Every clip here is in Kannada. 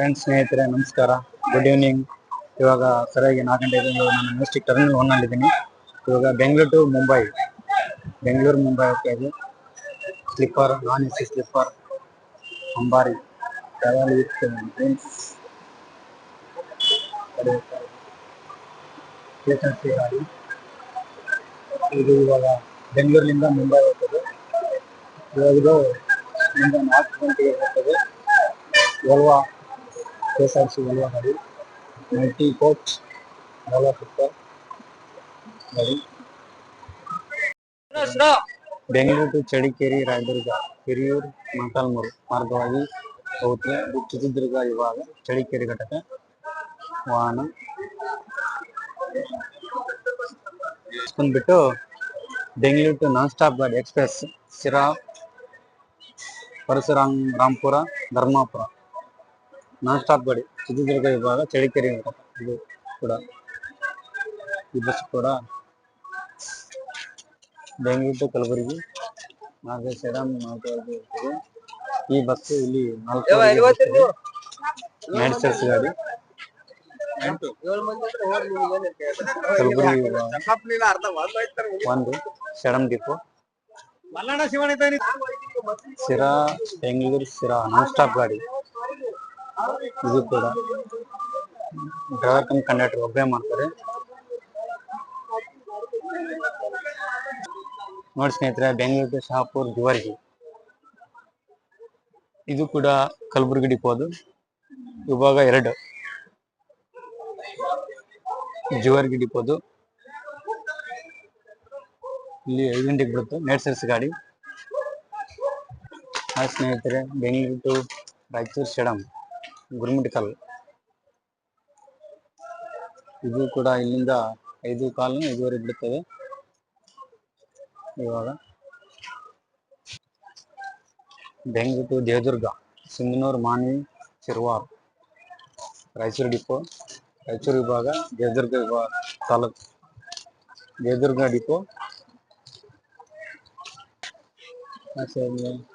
ಫ್ರೆಂಡ್ಸ್, ಸ್ನೇಹಿತರೆ, ನಮಸ್ಕಾರ. ಗುಡ್ ಈವ್ನಿಂಗ್ ಇವಾಗ ಸರಿಯಾಗಿ ನಾಲ್ಕು ಗಂಟೆ ನಾನು ಮೆಸ್ಟಿಕ್ ಟರ್ಮಿನಲ್ ಒನ್ನಲ್ಲಿದ್ದೀನಿ ಇವಾಗ ಬೆಂಗಳೂರು ಟು ಮುಂಬೈ ಬೆಂಗಳೂರು ಮುಂಬೈ ಹೋಗ್ತಾ ಇದೆ sleeper non A C sleeper Ambari travel with dreams ಗಾಡಿ ಇದು ಇವಾಗ ಬೆಂಗಳೂರಿನಿಂದ ಮುಂಬೈ ಹೋಗ್ತದೆ. ಇವಾಗ ಇದು ನಾಲ್ಕು ಗಂಟೆಗೆ ಹೋಗ್ತದೆ. ವಲ್ವಾ K S R C Volvo ಗಾಡಿ ಮಲ್ಟಿ ಕೋಚ್ ವಲ್ವಾ ಸೂಪರ್ ಗಾಡಿ ಬೆಂಗಳೂರು ಟು ಚಳಿಕೇರಿ ರಾಯದುರ್ಗ ಹಿರಿಯೂರು ಮೊಳಕಾಲ್ಮೂರು ಮಾರ್ಗವಾಗಿ ಹೋಗುತ್ತೆ ಇದು ಚಿತ್ರದುರ್ಗ ವಿಭಾಗ ಚಳಿಕೇರಿ ಘಟಕ ವಾಹನ ಬಂದ್ಬಿಟ್ಟು ಬೆಂಗಳೂರು ಟು ನಾನ್ ಸ್ಟಾಪ್ ಗಾಡಿ ಎಕ್ಸ್ಪ್ರೆಸ್ ಸಿರಾ ಪರಶುರಾಮ್ ರಾಂಪುರ ಧರ್ಮಾಪುರ ನಾನ್ ಸ್ಟಾಪ್ ಗಾಡಿ ಚಿತ್ರದುರ್ಗ ವಿಭಾಗ ಚಳಿಕೆರೆ ಇದು ಕೂಡ. ಈ ಬಸ್ ಕೂಡ. ಬೆಂಗಳೂರು ಟು ಕಲಬುರಗಿ. ಸೆಡಮ್ ಇರ್ತದೆ ಈ ಬಸ್ ಇಲ್ಲಿ ನಾಲ್ಕು ಮ್ಯಾಡಿಸರ್ಸ್ ಗಾಡಿ. ಕಲಬುರಗಿ ಒಂದು Sedam depot Sira Bengaluru Sira non stop ಗಾಡಿ. ಇದು ಕೂಡ ಡ್ರೈವರ್ ಕಮ್ ಕಂಡಕ್ಟರ್ ಒಬ್ಬರೇ ಮಾಡ್ತಾರೆ. ನೋಡಿ ಸ್ನೇಹಿತರೆ, ಬೆಂಗಳೂರು ಟು ಶಹಾಪುರ್ ಜುವರ್ಗಿ ಇದು ಕೂಡ ಕಲಬುರ್ಗಿ ಡಿಪೋ ಅದು. ವಿಭಾಗ ಎರಡು. ಜುವರ್ಗಿ ಡಿಪೋದು ಇಲ್ಲಿ ಐದು ಗಂಟೆಗೆ ಬಿಡುತ್ತೆ ಗಾಡಿ. ಆ ಸ್ನೇಹಿತರೆ, ಬೆಂಗಳೂರು ಟು ರಾಯಚೂರು ಗುರುಮಿಟ್ಕಲ್ ಇದು ಕೂಡ ಇಲ್ಲಿಂದ ಐದು ಕಾಲು ಐದುವರೆ ಬಿಡುತ್ತದೆ ಇವಾಗ ಬೆಂಗಳೂರು ಟು ದೇವದುರ್ಗ ಸಿಂಗನೂರು ಮಾನ್ವಿ, ಶಿರ್ವಾರ್, ರಾಯಚೂರು ಡಿಪೋ, ರಾಯಚೂರು ವಿಭಾಗ ದೇವದುರ್ಗ ವಿಭಾಗ ತಾಲೂಕು. ದೇವದುರ್ಗ ಡಿಪೋ.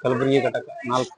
ಕಲಬುರಗಿ ಘಟಕ ನಾಲ್ಕು.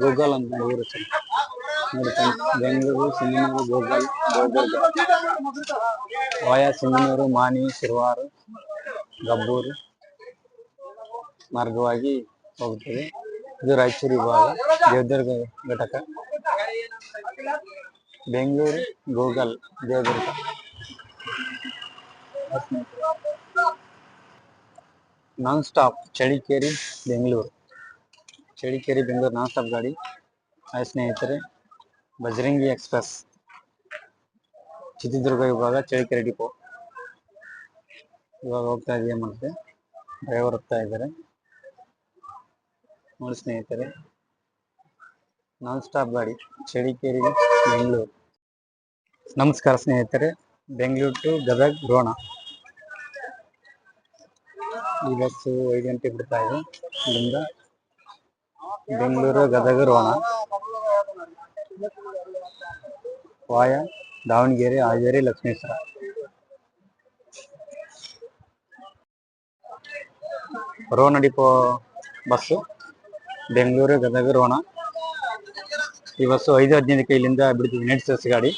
ಗೂಗಲ್ ಅಂತ ಊರು ಬೆಂಗಳೂರು ಸಿಂಗನೂರು ಗೂಗಲ್ ಗೋಗಲ್ ವಾಯ ಸಿಂಗನೂರು ಮಾನಿ ಶಿರ್ವಾರು, ಗಬ್ಬೂರು ಮಾರ್ಗವಾಗಿ ಹೋಗುತ್ತದೆ ಇದು ರಾಯಚೂರು ವಿಭಾಗ, ದೇವದುರ್ಗ ಘಟಕ. Bengaluru Google Devadurga. Non stop Chalikeri Bengaluru Chalikeri Bengaluru non stop ಗಾಡಿ. ಹಾಯ್ ಸ್ನೇಹಿತರೆ, ಬಜರಂಗಿ ಎಕ್ಸ್ಪ್ರೆಸ್, ಚಿತ್ರದುರ್ಗ ವಿಭಾಗ ಚಳಿಕೆರೆ ಡಿಪೋ. ಇವಾಗ ಹೋಗ್ತಾ ಇದೆಯಾ ಮತ್ತೆ, ಡ್ರೈವರ್ ಹೋಗ್ತಾ ಇದ್ದಾರೆ. ನೋಡಿ ಸ್ನೇಹಿತರೆ ನಾನ್ ಸ್ಟಾಪ್ ಗಾಡಿ ಚಳಿಕೇರಿ ಬೆಂಗಳೂರು. ನಮಸ್ಕಾರ ಸ್ನೇಹಿತರೆ, ಬೆಂಗಳೂರು ಟು ಗದಗ್, ರೋಣ. ಈ ಬಸ್ಸು ಐದು ಗಂಟೆ ಬಿಡ್ತಾ ಇದೆ. ಇಲ್ಲಿಂದ Bengaluru Gadag Ron via Davangere Haveri Lakshmeshwar Ron depot bus Bengaluru Gadag Ron ಈ ಬಸ್ಸು ಐದು ಹದಿನೈದಕ್ಕೆ ಇಲ್ಲಿಂದ ಬಿಡ್ತೀವಿ ನೆಟ್ಸಸ್ ಗಾಡಿ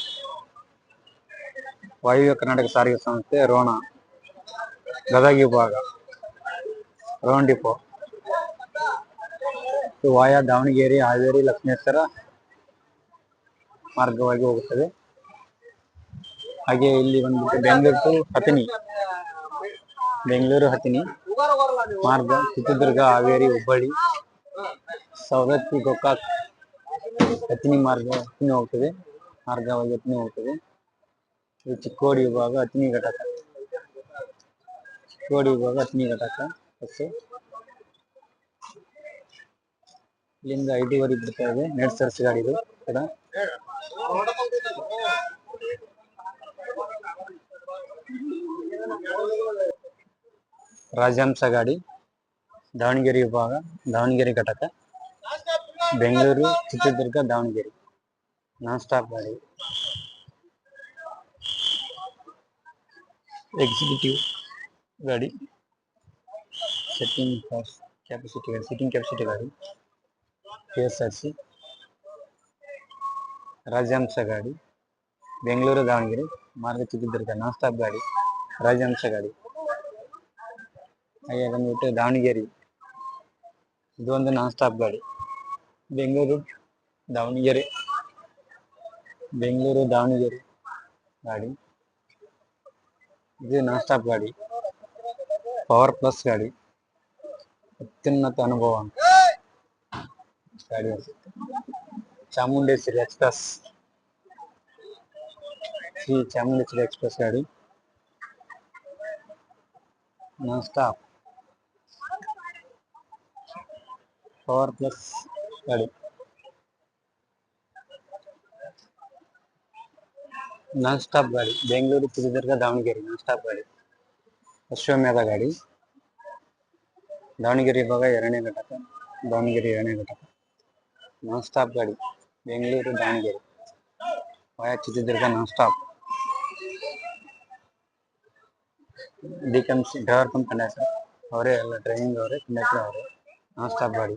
ವಾಯುವ್ಯ ಕರ್ನಾಟಕ ಸಾರಿಗೆ ಸಂಸ್ಥೆ ರೋಣ ಗದಗ ವಿಭಾಗ ರೋಣ ಡಿಪೋ ಇದು ವಾಯಾ, ದಾವಣಗೆರೆ, ಹಾವೇರಿ, ಲಕ್ಷ್ಮೇಶ್ವರ ಮಾರ್ಗವಾಗಿ ಹೋಗುತ್ತದೆ. ಹಾಗೆ ಇಲ್ಲಿ ಬಂದ್ಬಿಟ್ಟು ಬೆಂಗಳೂರು ಟು ಹತಿನಿ ಬೆಂಗಳೂರು ಹತಿನಿ ಮಾರ್ಗ, ಚಿತ್ರದುರ್ಗ, ಹಾವೇರಿ, ಹುಬ್ಬಳ್ಳಿ, ಸವದತ್ತಿ, ಗೋಕಾಕ್ ಹತಿನಿ ಮಾರ್ಗ ಹತ್ತಿನಿ ಹೋಗ್ತದೆ. ಮಾರ್ಗವಾಗಿ ಹತ್ತಿನಿ ಹೋಗ್ತದೆ. ಇದು ಚಿಕ್ಕೋಡಿ ವಿಭಾಗ ಹತ್ತಿನಿ ಘಟಕ. ಚಿಕ್ಕೋಡಿ ವಿಭಾಗ ಹತ್ತಿನಿ ಘಟಕ. ಬಸ್ಸು ಇಲ್ಲಿಂದ ಐ ಟಿ ವರೆಗೆ ಬಿಡ್ತಾ ಇದೆ ನೆಟ್ ಸರ್ಚ್ ಗಾಡಿ ಇದು ಕೂಡ ರಾಜಹಂಸ ಗಾಡಿ ದಾವಣಗೆರೆ ವಿಭಾಗ ದಾವಣಗೆರೆ ಘಟಕ ಬೆಂಗಳೂರು ಚಿತ್ರದುರ್ಗ ದಾವಣಗೆರೆ ನಾನ್ ಸ್ಟಾಪ್ ಗಾಡಿ ಎಕ್ಸಿಕ್ಯೂಟಿವ್ ಗಾಡಿ ಸೆಟ್ಟಿಂಗ್ ಕ್ಯಾಪಾಸಿಟಿ ಗಾಡಿ ಸಿಟ್ಟಿಂಗ್ ಕ್ಯಾಪಾಸಿಟಿ ಗಾಡಿ K S R C, Rajahamsa ಗಾಡಿ, ಬೆಂಗಳೂರು ದಾವಣಗೆರೆ ಮಾರ್ಗ ಚಿತ್ರದುರ್ಗ ನಾನ್ ಸ್ಟಾಪ್ ಗಾಡಿ, ರಾಜಹಂಸ ಗಾಡಿ. ಹಾಗೆ ಬಂದ್ಬಿಟ್ಟು ದಾವಣಗೆರೆ. ಇದೊಂದು ನಾನ್ ಸ್ಟಾಪ್ ಗಾಡಿ. ಬೆಂಗಳೂರು ದಾವಣಗೆರೆ. ಬೆಂಗಳೂರು ದಾವಣಗೆರೆ ಗಾಡಿ. ಇದು ನಾನ್ ಸ್ಟಾಪ್ ಗಾಡಿ. ಪವರ್ ಪ್ಲಸ್ ಗಾಡಿ. ಅತ್ಯುನ್ನತ ಅನುಭವ. ಅಂತ ಗಾಡಿ ಅನ್ಸುತ್ತೆ ಚಾಮುಂಡೇಶ್ವರಿ ಎಕ್ಸ್ಪ್ರೆಸ್ ಶ್ರೀ ಚಾಮುಂಡೇಶ್ವರಿ ಎಕ್ಸ್ಪ್ರೆಸ್ ಗಾಡಿ ನಾನ್ ಸ್ಟಾಪ್ ಪವರ್ ಪ್ಲಸ್ ಗಾಡಿ ನಾನ್ ಸ್ಟಾಪ್ ಗಾಡಿ ಬೆಂಗಳೂರು ಚಿತ್ರದುರ್ಗ ದಾವಣಗೆರೆ ನಾನ್ ಸ್ಟಾಪ್ ಗಾಡಿ ಅಶ್ವಮೇಧ ಗಾಡಿ ದಾವಣಗೆರೆ ವಿಭಾಗ ಎರಡನೇ ಘಟಕ ದಾವಣಗೆರೆ ಎರಡನೇ ಘಟಕ ನಾನ್ ಸ್ಟಾಪ್ ಗಾಡಿ Bengaluru Davangere via Chitradurga non stop D cum driver cum conductor ಅವರೇ ಎಲ್ಲ ಡ್ರೈವಿಂಗ್ ಅವರೇ ಕಂಡಕ್ಟರ್ ಅವರೇ ನಾನ್ ಸ್ಟಾಪ್ ಗಾಡಿ